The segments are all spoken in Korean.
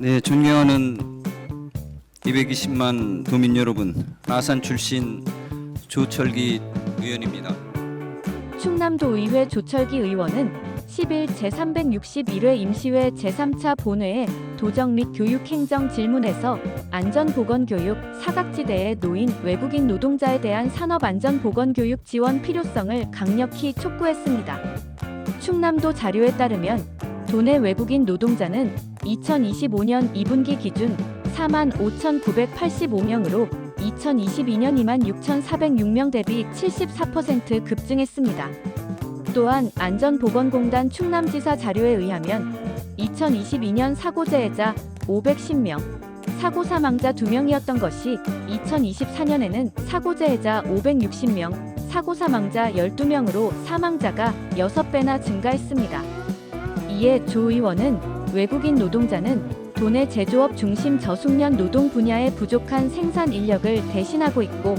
네, 존경하는 220만 도민 여러분, 아산 출신 조철기 의원입니다. 충남도의회 조철기 의원은 10일 제361회 임시회 제3차 본회에 도정 및 교육행정 질문에서 안전보건교육 사각지대에 놓인 외국인 노동자에 대한 산업안전보건교육 지원 필요성을 강력히 촉구했습니다. 충남도 자료에 따르면 도내 외국인 노동자는 2025년 2분기 기준 4만 5,985명으로 2022년 2만 6,406명 대비 74% 급증했습니다. 또한 안전보건공단 충남지사 자료에 의하면 2022년 사고재해자 510명, 사고 사망자 2명이었던 것이 2024년에는 사고재해자 560명, 사고 사망자 12명으로 사망자가 6배나 증가했습니다. 이에 조 의원은 외국인 노동자는 도내 제조업 중심 저숙련 노동 분야의 부족한 생산 인력을 대신하고 있고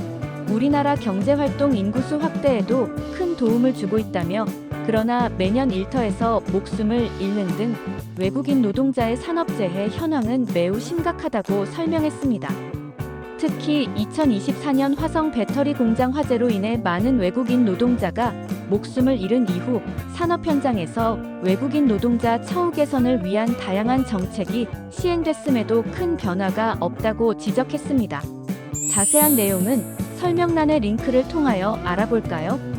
우리나라 경제활동 인구수 확대에도 큰 도움을 주고 있다며 그러나 매년 일터에서 목숨을 잃는 등 외국인 노동자의 산업재해 현황은 매우 심각하다고 설명했습니다. 특히 2024년 화성 배터리 공장 화재로 인해 많은 외국인 노동자가 목숨을 잃은 이후 산업 현장에서 외국인 노동자 처우 개선을 위한 다양한 정책이 시행됐음에도 큰 변화가 없다고 지적했습니다. 자세한 내용은 설명란의 링크를 통하여 알아볼까요?